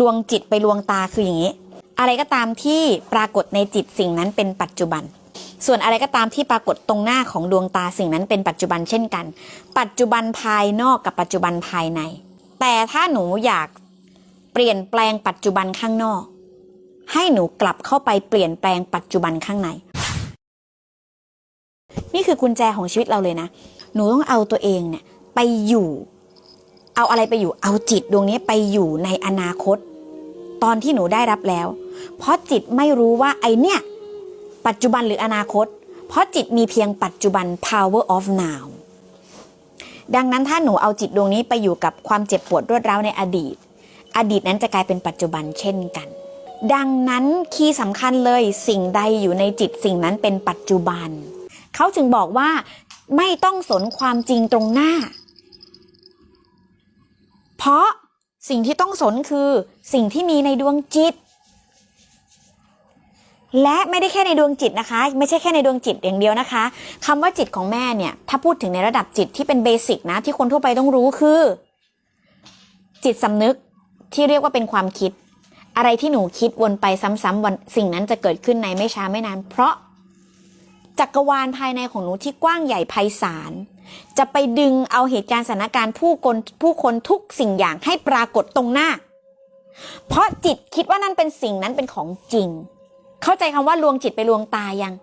ลวงจิตไปลวงตาคืออย่างนี้ อะไรก็ตามที่ปรากฏในจิตสิ่งนั้นเป็นปัจจุบัน ส่วนอะไรก็ตามที่ปรากฏตรงหน้าของดวงตาสิ่งนั้นเป็นปัจจุบันเช่นกัน ปัจจุบันภายนอกกับปัจจุบันภายใน แต่ถ้าหนูอยากเปลี่ยนแปลงปัจจุบันข้างนอก ให้หนูกลับเข้าไปเปลี่ยนแปลงปัจจุบันข้างใน นี่คือกุญแจของชีวิตเราเลยนะ หนูต้องเอาตัวเองเนี่ยไปอยู่ เอาอะไรไปอยู่เอาจิตดวงนี้ไปอยู่ในอนาคต ตอนที่หนูได้รับแล้ว เพราะจิตไม่รู้ว่าไอเนี่ย ปัจจุบันหรืออนาคต เพราะจิตมีเพียงปัจจุบัน power of now ดังนั้นถ้าหนูเอาจิตดวงนี้ไปอยู่กับความเจ็บปวดรวดร้าวในอดีต อดีตนั้นจะกลายเป็นปัจจุบันเช่นกัน ดังนั้นคีย์สำคัญเลยสิ่งใดอยู่ในจิตสิ่งนั้นเป็นปัจจุบัน เขาจึงบอกว่าไม่ต้องสนความจริงตรงหน้า เพราะสิ่งที่ต้องสนคือสิ่งที่มีในดวงจิต และไม่ได้แค่ในดวงจิตนะคะ ไม่ใช่แค่ในดวงจิตอย่างเดียวนะคะคำว่าจิตของแม่เนี่ย ถ้าพูดถึงในระดับจิตที่เป็นเบสิกนะ ที่คนทั่วไปต้องรู้คือ จิตสำนึกที่เรียกว่าเป็นความคิด อะไรที่หนูคิดวนไปซ้ำๆวันสิ่งนั้นจะเกิดขึ้นในไม่ช้าไม่นาน เพราะจักรวาลภายในของหนูที่กว้างใหญ่ไพศาล จะไปดึงเอาเหตุการณ์สถานการณ์ผู้คนผู้คนทุกสิ่งอย่างให้ปรากฏตรงหน้า เพราะจิตคิดว่านั่นเป็นสิ่งนั้นเป็นของจริง เข้าใจคำว่าลวงจิตไปลวงตายัง